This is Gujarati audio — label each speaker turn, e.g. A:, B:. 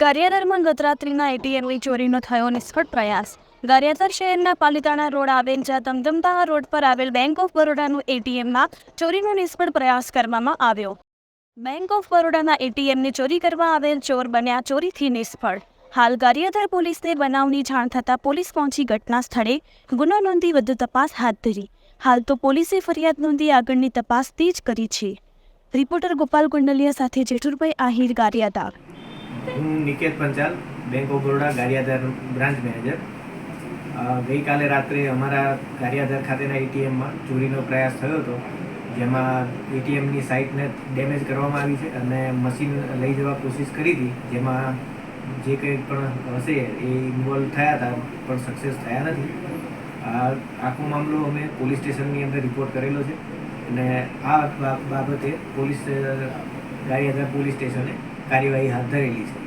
A: ગારિયાધારમાં ગતરાત્રિના એટીએમની ચોરીનો થયો નિષ્ફળ પ્રયાસ. ગારિયાદર શહેરના પાલિતાણા રોડ આવેલ જ્યાં ધમધમતા રોડ પર આવેલ બેંક ઓફ બરોડાનું એટીએમમાં ચોરીનો નિષ્ફળ પ્રયાસ કરવામાં આવ્યો. બેંક ઓફ બરોડાના એટીએમને ચોરી કરવા આવેલ ચોર બન્યા ચોરીથી નિષ્ફળ. હાલ ગારિયાદર પોલીસને બનાવની જાણ થતાં પોલીસ પહોંચી ઘટના સ્થળે. ગુનો નોંધી વધુ તપાસ હાથ ધરી. હાલ તો પોલીસે ફરિયાદ નોંધી આગળની તપાસ તેજ કરી છે. રિપોર્ટર ગોપાલ કુંડલિયા સાથે જેઠુરભાઈ આહિર ગારિયાધાર.
B: હું Niket Panchal bank of Baroda, Gariyadhar branch manager. ગઈકાલે રાત્રે અમારા ગારિયાધાર ખાતેના એટીએમમાં ચોરીનો પ્રયાસ થયો હતો, જેમાં એટીએમની સાઇટને ડેમેજ કરવામાં આવી છે અને મશીન લઈ જવા કોશિશ કરી હતી, જેમાં જે કંઈ પણ હશે એ ઇન્વોલ્વ થયા હતા, પણ સક્સેસ થયા નથી. આખો મામલો અમે પોલીસ સ્ટેશનની અંદર રિપોર્ટ કરેલો છે અને આ બાબતે પોલીસ ગારિયાધાર પોલીસ સ્ટેશને કાર્યવાહી હાથ ધરેલી છે.